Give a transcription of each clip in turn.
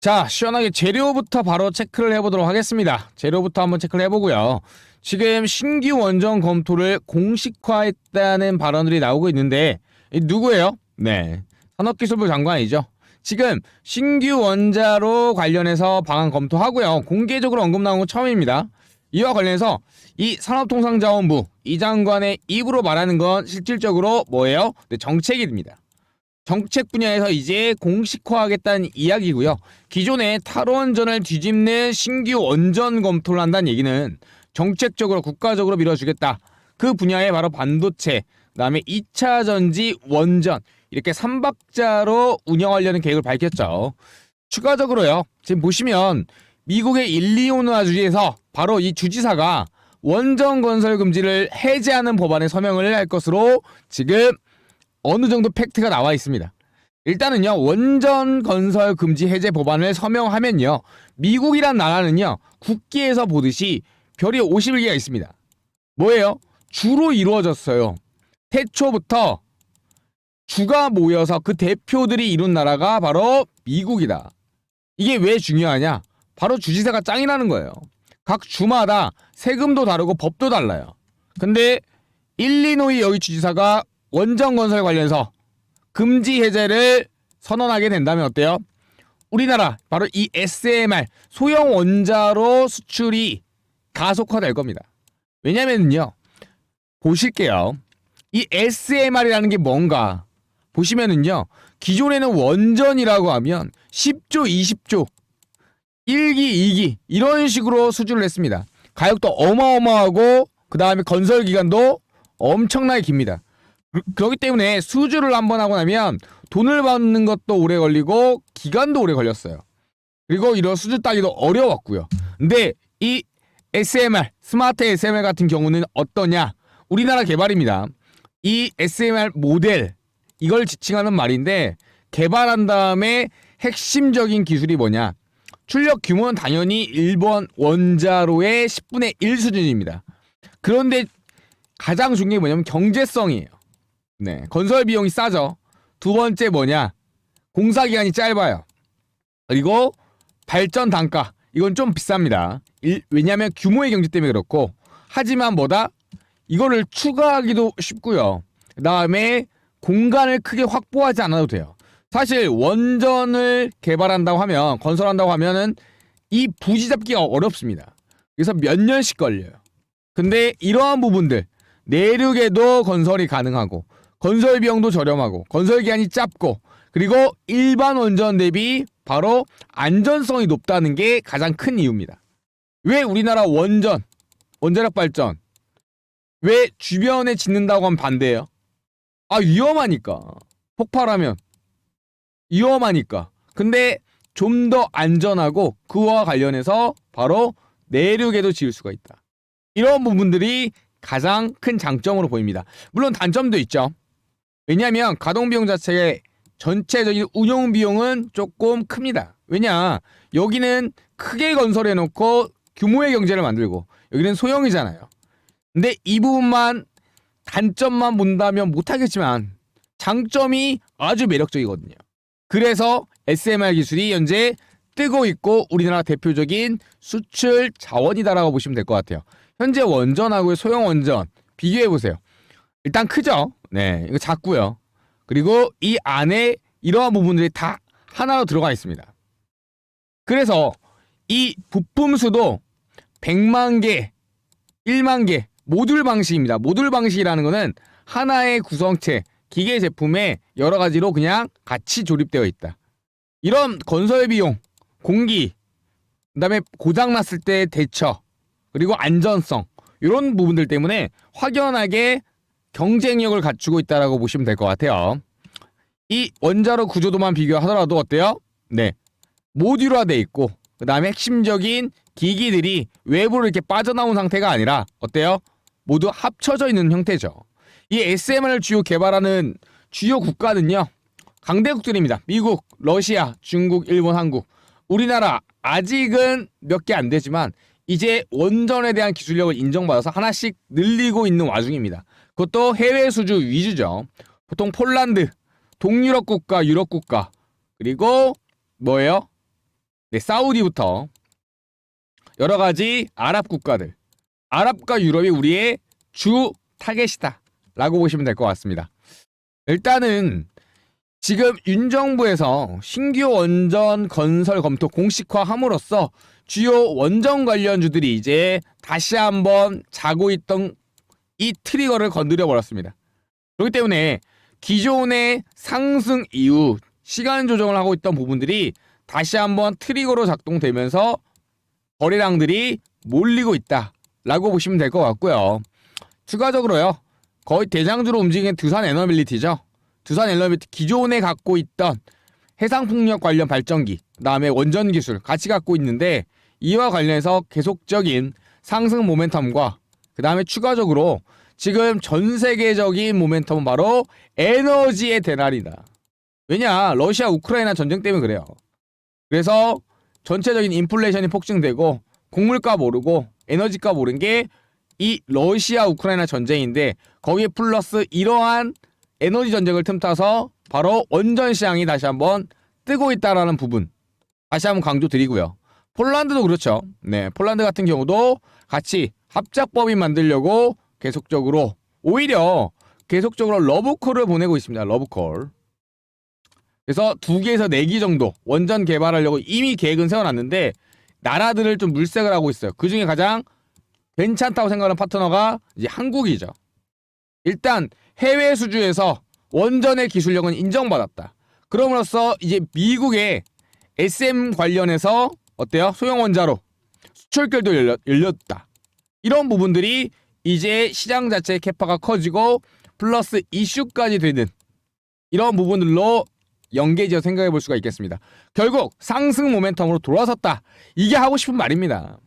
자, 시원하게 재료부터 바로 체크를 해보도록 하겠습니다. 재료부터 한번 체크를 해보고요. 지금 신규 원전 검토를 공식화했다는 발언들이 나오고 있는데 이 누구예요? 네, 산업기술부 장관이죠. 지금 신규 원자로 관련해서 방안 검토하고요. 공개적으로 언급 나온 건 처음입니다. 이와 관련해서 이 산업통상자원부 이 장관의 입으로 말하는 건 실질적으로 뭐예요? 네, 정책입니다. 정책 분야에서 이제 공식화하겠다는 이야기고요. 기존의 탈원전을 뒤집는 신규 원전 검토를 한다는 얘기는 정책적으로 국가적으로 밀어주겠다. 그 분야에 바로 반도체, 그다음에 2차 전지, 원전 이렇게 3박자로 운영하려는 계획을 밝혔죠. 추가적으로요. 지금 보시면 미국의 일리오노아 주지에서 바로 이 주지사가 원전 건설 금지를 해제하는 법안에 서명을 할 것으로 지금 어느 정도 팩트가 나와 있습니다. 일단은요 원전 건설 금지 해제 법안을 서명하면요 미국이란 나라는요 국기에서 보듯이 별이 51개가 있습니다. 뭐예요? 주로 이루어졌어요. 태초부터 주가 모여서 그 대표들이 이룬 나라가 바로 미국이다. 이게 왜 중요하냐? 바로 주지사가 짱이라는 거예요. 각 주마다 세금도 다르고 법도 달라요. 근데 일리노이 여기 주지사가 원전 건설 관련해서 금지 해제를 선언하게 된다면 어때요? 우리나라 바로 이 SMR 소형 원자로 수출이 가속화될 겁니다. 왜냐면요. 보실게요. 이 SMR이라는 게 뭔가 보시면은요. 기존에는 원전이라고 하면 10조, 20조, 1기, 2기 이런 식으로 수주를 했습니다. 가격도 어마어마하고 그 다음에 건설 기간도 엄청나게 깁니다. 그- 그렇기 때문에 수주를 한번 하고 나면 돈을 받는 것도 오래 걸리고 기간도 오래 걸렸어요. 그리고 이런 수주 따기도 어려웠고요. 근데 이 SMR 스마트 SMR 같은 경우는 어떠냐? 우리나라 개발입니다. 이 SMR 모델 이걸 지칭하는 말인데 개발한 다음에 핵심적인 기술이 뭐냐? 출력 규모는 당연히 일본 원자로의 10분의 1 수준입니다. 그런데 가장 중요한 게 뭐냐면 경제성이에요. 네, 건설 비용이 싸죠. 두 번째 뭐냐? 공사 기간이 짧아요. 그리고 발전 단가 이건 좀 비쌉니다. 일- 왜냐하면 규모의 경제 때문에 그렇고 하지만 뭐다? 이거를 추가하기도 쉽고요. 그 다음에 공간을 크게 확보하지 않아도 돼요. 사실 원전을 개발한다고 하면 건설한다고 하면은 이 부지 잡기가 어렵습니다. 그래서 몇 년씩 걸려요. 근데 이러한 부분들 내륙에도 건설이 가능하고 건설 비용도 저렴하고 건설 기간이 짧고 그리고 일반 원전 대비 바로 안전성이 높다는 게 가장 큰 이유입니다. 왜 우리나라 원전 원자력 발전 왜 주변에 짓는다고 하면 반대해요? 아 위험하니까 폭발하면 위험하니까. 근데 좀 더 안전하고 그와 관련해서 바로 내륙에도 지을 수가 있다. 이런 부분들이 가장 큰 장점으로 보입니다. 물론 단점도 있죠. 왜냐하면 가동 비용 자체의 전체적인 운영 비용은 조금 큽니다. 왜냐 여기는 크게 건설해 놓고 규모의 경제를 만들고 여기는 소형이잖아요. 근데 이 부분만 단점만 본다면 못하겠지만 장점이 아주 매력적이거든요. 그래서 SMR 기술이 현재 뜨고 있고 우리나라 대표적인 수출 자원이다라고 보시면 될 것 같아요. 현재 원전하고 소형 원전 비교해 보세요. 일단 크죠? 네, 이거 작고요. 그리고 이 안에 이러한 부분들이 다 하나로 들어가 있습니다. 그래서 이 부품 수도 100만 개, 1만 개 모듈 방식입니다. 모듈 방식이라는 거는 하나의 구성체, 기계 제품에 여러 가지로 그냥 같이 조립되어 있다. 이런 건설 비용, 공기, 그다음에 고장 났을 때 대처, 그리고 안전성 이런 부분들 때문에 확연하게 경쟁력을 갖추고 있다라고 보시면 될 것 같아요. 이 원자로 구조도만 비교하더라도 어때요? 네, 모듈화돼 있고 그다음에 핵심적인 기기들이 외부로 이렇게 빠져나온 상태가 아니라 어때요? 모두 합쳐져 있는 형태죠. 이 SMR을 주요 개발하는 주요 국가는요. 강대국들입니다. 미국, 러시아, 중국, 일본, 한국. 우리나라 아직은 몇 개 안 되지만 이제 원전에 대한 기술력을 인정받아서 하나씩 늘리고 있는 와중입니다. 그것도 해외 수주 위주죠. 보통 폴란드, 동유럽 국가, 유럽 국가, 그리고 뭐예요? 네, 사우디부터 여러 가지 아랍 국가들, 아랍과 유럽이 우리의 주 타겟이다 라고 보시면 될 것 같습니다. 일단은 지금 윤 정부에서 신규 원전 건설 검토 공식화함으로써 주요 원전 관련주들이 이제 다시 한번 자고 있던 이 트리거를 건드려 버렸습니다. 그렇기 때문에 기존의 상승 이후 시간 조정을 하고 있던 부분들이 다시 한번 트리거로 작동되면서 거래량들이 몰리고 있다라고 보시면 될 것 같고요. 추가적으로요. 거의 대장주로 움직이는 두산 에너빌리티죠. 두산 에너빌리티 기존에 갖고 있던 해상풍력 관련 발전기, 그다음에 원전 기술 같이 갖고 있는데 이와 관련해서 계속적인 상승 모멘텀과 그 다음에 추가적으로 지금 전 세계적인 모멘텀은 바로 에너지의 대날이다. 왜냐? 러시아 우크라이나 전쟁 때문에 그래요. 그래서 전체적인 인플레이션이 폭증되고 곡물값 오르고 에너지값 오른 게 이 러시아 우크라이나 전쟁인데 거기에 플러스 이러한 에너지 전쟁을 틈타서 바로 원전 시장이 다시 한번 뜨고 있다라는 부분 다시 한번 강조드리고요. 폴란드도 그렇죠. 네, 폴란드 같은 경우도 같이 합작법인 만들려고 계속적으로 오히려 계속적으로 러브콜을 보내고 있습니다. 러브콜. 그래서 두 개에서 네 개 정도 원전 개발하려고 이미 계획은 세워놨는데 나라들을 좀 물색을 하고 있어요. 그 중에 가장 괜찮다고 생각하는 파트너가 이제 한국이죠. 일단 해외 수주에서 원전의 기술력은 인정받았다. 그럼으로써 이제 미국의 SM 관련해서 어때요? 소형 원자로 수출결도 열렸, 열렸다. 이런 부분들이 이제 시장 자체의 캐파가 커지고 플러스 이슈까지 되는 이런 부분들로 연계지어 생각해 볼 수가 있겠습니다. 결국 상승 모멘텀으로 돌아섰다. 이게 하고 싶은 말입니다.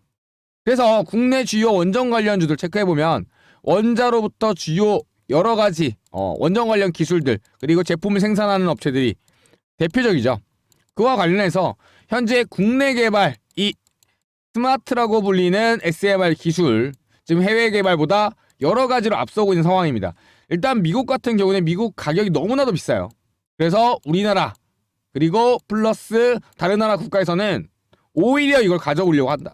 그래서 국내 주요 원전 관련주들 체크해 보면 원자로부터 주요 여러 가지 어, 원전 관련 기술들 그리고 제품을 생산하는 업체들이 대표적이죠. 그와 관련해서 현재 국내 개발 이 스마트라고 불리는 SMR 기술 지금 해외 개발보다 여러 가지로 앞서고 있는 상황입니다. 일단 미국 같은 경우는 미국 가격이 너무나도 비싸요. 그래서 우리나라 그리고 플러스 다른 나라 국가에서는 오히려 이걸 가져오려고 한다.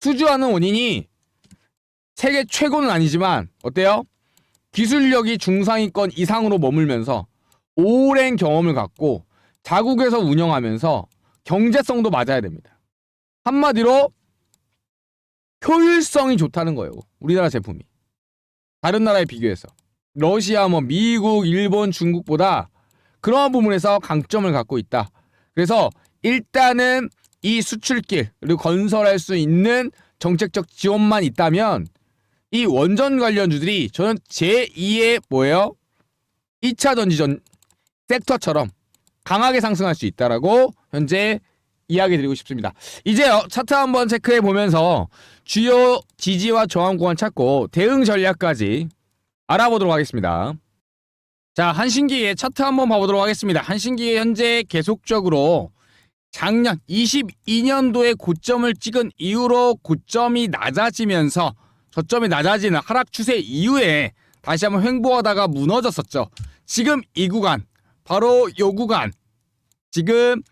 수주하는 원인이 세계 최고는 아니지만 어때요? 기술력이 중상위권 이상으로 머물면서 오랜 경험을 갖고 자국에서 운영하면서 경제성도 맞아야 됩니다. 한마디로 효율성이 좋다는 거예요. 우리나라 제품이. 다른 나라에 비교해서. 러시아, 뭐 미국, 일본, 중국보다 그러한 부분에서 강점을 갖고 있다. 그래서 일단은 이 수출길 그리고 건설할 수 있는 정책적 지원만 있다면 이 원전 관련주들이 저는 제2의 뭐예요? 2차 전지전 섹터처럼 강하게 상승할 수 있다라고 현재 이야기 드리고 싶습니다. 이제 차트 한번 체크해 보면서 주요 지지와 저항 구간 찾고 대응 전략까지 알아보도록 하겠습니다. 자, 한신기의 차트 한번 봐보도록 하겠습니다. 한신기의 현재 계속적으로 작년 22년도에 고점을 찍은 이후로 고점이 낮아지면서 저점이 낮아지는 하락 추세 이후에 다시 한번 횡보하다가 무너졌었죠. 지금 이 구간, 바로 요 구간, 지금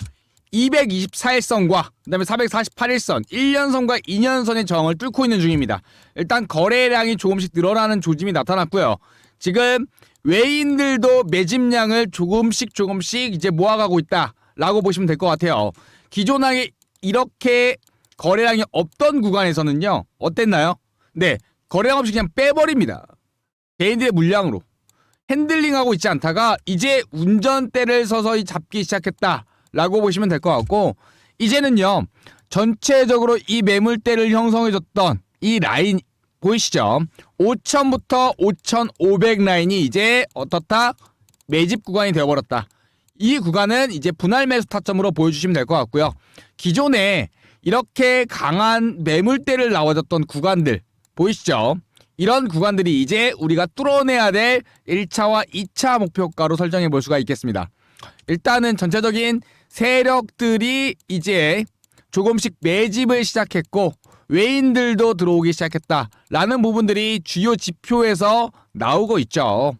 224일선과 그다음에 448일선, 1년선과 2년선의 저항을 뚫고 있는 중입니다. 일단 거래량이 조금씩 늘어나는 조짐이 나타났고요. 지금 외인들도 매집량을 조금씩 조금씩 이제 모아가고 있다라고 보시면 될 것 같아요. 기존에 이렇게 거래량이 없던 구간에서는요 어땠나요? 네 거래량 없이 그냥 빼버립니다. 개인들의 물량으로 핸들링하고 있지 않다가 이제 운전대를 서서히 잡기 시작했다 라고 보시면 될 것 같고 이제는요 전체적으로 이 매물대를 형성해줬던 이 라인 보이시죠? 5천부터 5,500 라인이 이제 어떻다? 매집 구간이 되어버렸다. 이 구간은 이제 분할 매수 타점으로 보여주시면 될 것 같고요. 기존에 이렇게 강한 매물대를 나와줬던 구간들 보이시죠? 이런 구간들이 이제 우리가 뚫어내야 될 1차와 2차 목표가로 설정해 볼 수가 있겠습니다. 일단은 전체적인 세력들이 이제 조금씩 매집을 시작했고 외인들도 들어오기 시작했다라는 부분들이 주요 지표에서 나오고 있죠.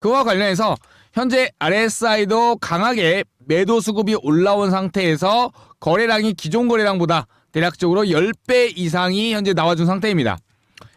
그와 관련해서 현재 RSI도 강하게 매도 수급이 올라온 상태에서 거래량이 기존 거래량보다 대략적으로 10배 이상이 현재 나와준 상태입니다.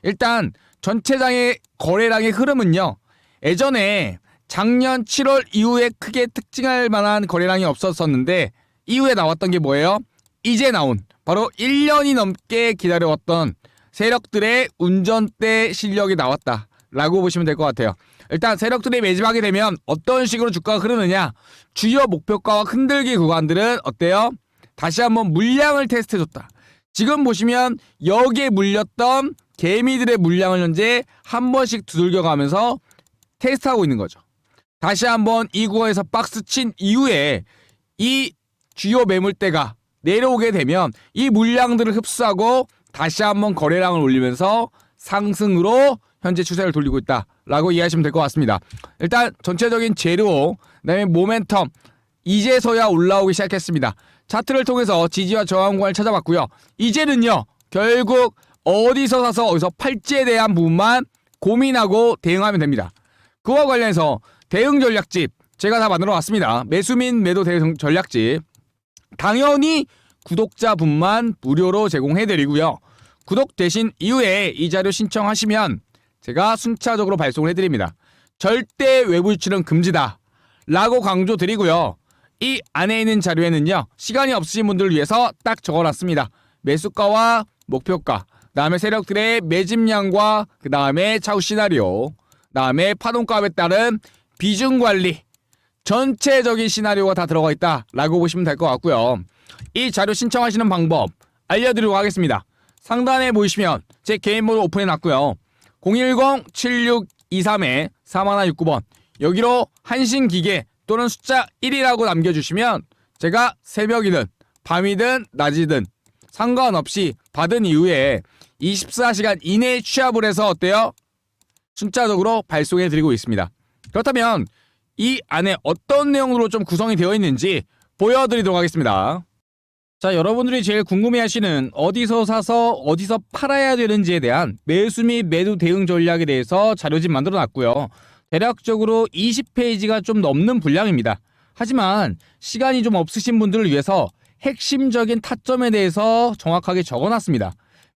일단 전체장의 거래량의 흐름은요. 예전에 작년 7월 이후에 크게 특징할 만한 거래량이 없었었는데 이후에 나왔던 게 뭐예요? 이제 나온 바로 1년이 넘게 기다려왔던 세력들의 운전대 실력이 나왔다 라고 보시면 될 것 같아요. 일단 세력들이 매집하게 되면 어떤 식으로 주가가 흐르느냐 주요 목표가와 흔들기 구간들은 어때요? 다시 한번 물량을 테스트해줬다. 지금 보시면 여기에 물렸던 개미들의 물량을 현재 한 번씩 두들겨가면서 테스트하고 있는 거죠. 다시 한번 이 구간에서 박스 친 이후에 이 주요 매물대가 내려오게 되면 이 물량들을 흡수하고 다시 한번 거래량을 올리면서 상승으로 현재 추세를 돌리고 있다라고 이해하시면 될 것 같습니다. 일단 전체적인 재료, 그다음에 모멘텀 이제서야 올라오기 시작했습니다. 차트를 통해서 지지와 저항 구간을 찾아봤고요. 이제는요 결국 어디서 사서 어디서 팔지에 대한 부분만 고민하고 대응하면 됩니다. 그와 관련해서 대응 전략집 제가 다 만들어 왔습니다. 매수 및 매도 대응 전략집 당연히 구독자분만 무료로 제공해드리고요. 구독되신 이후에 이 자료 신청하시면 제가 순차적으로 발송을 해드립니다. 절대 외부 유출은 금지다. 라고 강조드리고요. 이 안에 있는 자료에는요. 시간이 없으신 분들을 위해서 딱 적어놨습니다. 매수가와 목표가, 다음에 세력들의 매집량과 그 다음에 차후 시나리오, 다음에 파동값에 따른 비중 관리, 전체적인 시나리오가 다 들어가 있다라고 보시면 될 것 같고요. 이 자료 신청하시는 방법 알려드리도록 하겠습니다. 상단에 보시면 제 개인 번호 오픈해 놨고요. 010-7623-4169번 여기로 한신기계 또는 숫자 1이라고 남겨주시면 제가 새벽이든 밤이든 낮이든 상관없이 받은 이후에 24시간 이내에 취합을 해서 어때요? 순차적으로 발송해 드리고 있습니다. 그렇다면 이 안에 어떤 내용으로 좀 구성이 되어 있는지 보여드리도록 하겠습니다. 자, 여러분들이 제일 궁금해하시는 어디서 사서 어디서 팔아야 되는지에 대한 매수 및 매도 대응 전략에 대해서 자료집 만들어 놨고요. 대략적으로 20페이지가 좀 넘는 분량입니다. 하지만 시간이 좀 없으신 분들을 위해서 핵심적인 타점에 대해서 정확하게 적어 놨습니다.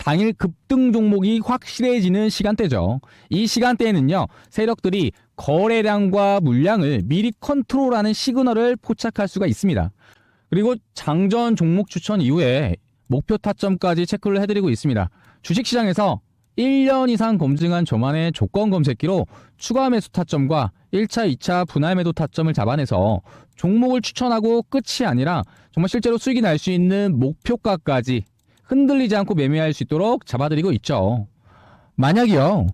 당일 급등 종목이 확실해지는 시간대죠. 이 시간대에는요, 세력들이 거래량과 물량을 미리 컨트롤하는 시그널을 포착할 수가 있습니다. 그리고 장전 종목 추천 이후에 목표 타점까지 체크를 해드리고 있습니다. 주식시장에서 1년 이상 검증한 저만의 조건 검색기로 추가 매수 타점과 1차, 2차 분할 매도 타점을 잡아내서 종목을 추천하고 끝이 아니라 정말 실제로 수익이 날 수 있는 목표가까지 흔들리지 않고 매매할 수 있도록 잡아드리고 있죠. 만약이요.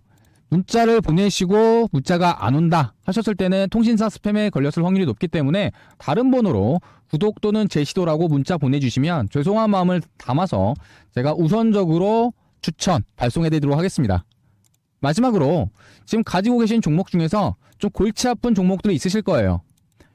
문자를 보내시고 문자가 안 온다 하셨을 때는 통신사 스팸에 걸렸을 확률이 높기 때문에 다른 번호로 구독 또는 제시도라고 문자 보내주시면 죄송한 마음을 담아서 제가 우선적으로 추천 발송해드리도록 하겠습니다. 마지막으로 지금 가지고 계신 종목 중에서 좀 골치 아픈 종목들이 있으실 거예요.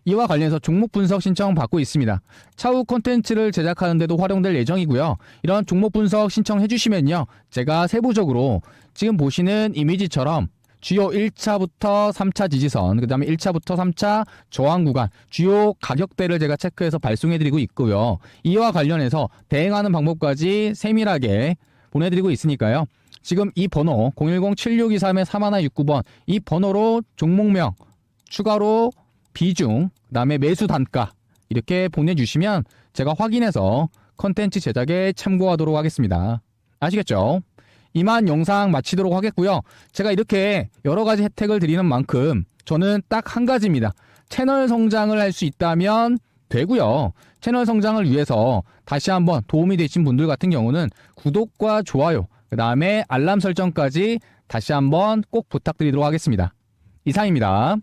이와 관련해서 종목 분석 신청 받고 있습니다. 차후 콘텐츠를 제작하는데도 활용될 예정이고요. 이런 종목 분석 신청해 주시면요. 제가 세부적으로 지금 보시는 이미지처럼 주요 1차부터 3차 지지선, 그 다음에 1차부터 3차 저항 구간, 주요 가격대를 제가 체크해서 발송해드리고 있고요. 이와 관련해서 대응하는 방법까지 세밀하게 보내드리고 있으니까요. 지금 이 번호 010-7623-3169번 이 번호로 종목명 추가로 비중, 그다음에 매수 단가 이렇게 보내주시면 제가 확인해서 컨텐츠 제작에 참고하도록 하겠습니다. 아시겠죠? 이만 영상 마치도록 하겠고요. 제가 이렇게 여러 가지 혜택을 드리는 만큼 저는 딱 한 가지입니다. 채널 성장을 할 수 있다면 되고요. 채널 성장을 위해서 다시 한번 도움이 되신 분들 같은 경우는 구독과 좋아요, 그 다음에 알람 설정까지 다시 한번 꼭 부탁드리도록 하겠습니다. 이상입니다.